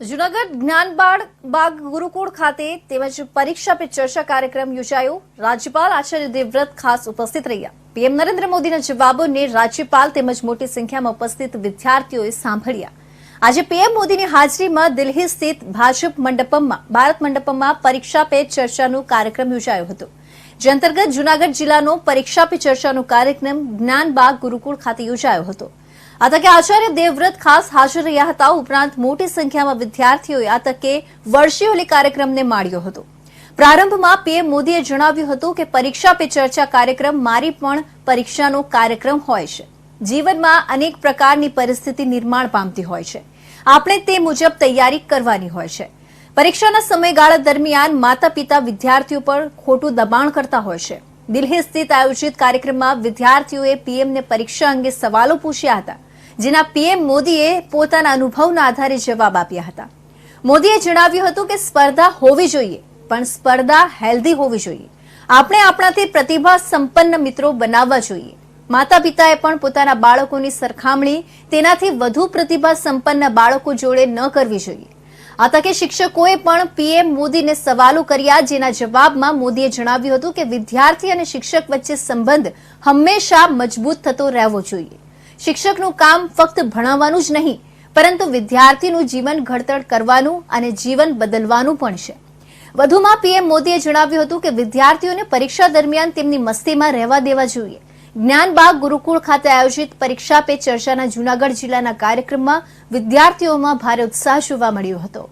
જુનાગઢ જ્ઞાનબાળ બાગ ગુરુકુળ ખાતે તેમજ પરીક્ષા પે ચર્ચા કાર્યક્રમ યોજાયો. રાજ્યપાલ આચાર્ય દેવવ્રત ખાસ ઉપસ્થિત રહ્યા. પીએમ નરેન્દ્ર મોદીના જવાબોને રાજ્યપાલ તેમજ મોટી સંખ્યામાં ઉપસ્થિત વિદ્યાર્થીઓએ સાંભળ્યા. આજે પીએમ મોદીની હાજરીમાં દિલ્હી સ્થિત ભાજપ મંડપમમાં, ભારત મંડપમમાં પરીક્ષા પે ચર્ચાનો કાર્યક્રમ યોજાયો હતો. જે અંતર્ગત જુનાગઢ જિલ્લાનો પરીક્ષા પે ચર્ચાનો કાર્યક્રમ જ્ઞાનબાગ ગુરુકુળ ખાતે યોજાયો હતો. આ તકે આચાર્ય દેવવ્રત ખાસ હાજર રહ્યા હતા. ઉપરાંત મોટી સંખ્યામાં વિદ્યાર્થીઓએ આ તકે વર્ષીઓલી કાર્યક્રમને માણ્યો હતો. પ્રારંભમાં પીએમ મોદીએ જણાવ્યું હતું કે પરીક્ષા પે ચર્ચા કાર્યક્રમ મારી પણ પરીક્ષાનો કાર્યક્રમ હોય છે. જીવનમાં અનેક પ્રકારની પરિસ્થિતિ નિર્માણ પામતી હોય છે. આપણે તે મુજબ તૈયારી કરવાની હોય છે. પરીક્ષાના સમયગાળા દરમિયાન માતા પિતા વિદ્યાર્થીઓ પર ખોટું દબાણ કરતા હોય છે. દિલ્હી સ્થિત આયોજિત કાર્યક્રમમાં વિદ્યાર્થીઓએ પીએમને પરીક્ષા અંગે સવાલો પૂછ્યા હતા. જેના પીએમ મોદીએ પોતાના અનુભવના આધારે જવાબ આપ્યા હતા. મોદીએ જણાવ્યું હતું કે સ્પર્ધા હોવી જોઈએ, પણ સ્પર્ધા હેલ્ધી હોવી જોઈએ. આપણે આપણાથી પ્રતિભા સંપન્ન મિત્રો બનાવવા જોઈએ. માતા પિતાએ પણ પોતાના બાળકોની સરખામણી, તેનાથી વધુ પ્રતિભા સંપન્ન બાળકો જોડે ન કરવી જોઈએ. આ તકે શિક્ષકોએ પણ પીએમ મોદીને સવાલો કર્યા, જેના જવાબમાં મોદીએ જણાવ્યું હતું કે વિદ્યાર્થી અને શિક્ષક વચ્ચે સંબંધ હંમેશા મજબૂત થતો રહેવો જોઈએ. શિક્ષકનું કામ ફક્ત ભણાવવાનું જ નહીં, પરંતુ વિદ્યાર્થીનું જીવન ઘડતર કરવાનું અને જીવન બદલવાનું પણ છે. વધુમાં પીએમ મોદીએ જણાવ્યું હતું કે વિદ્યાર્થીઓને પરીક્ષા દરમિયાન તેમની મસ્તીમાં રહેવા દેવા જોઈએ. જ્ઞાનબાગ ગુરુકુળ ખાતે આયોજિત પરીક્ષા પે ચર્ચાના જૂનાગઢ જિલ્લાના કાર્યક્રમમાં વિદ્યાર્થીઓમાં ભારે ઉત્સાહ જોવા મળ્યો હતો.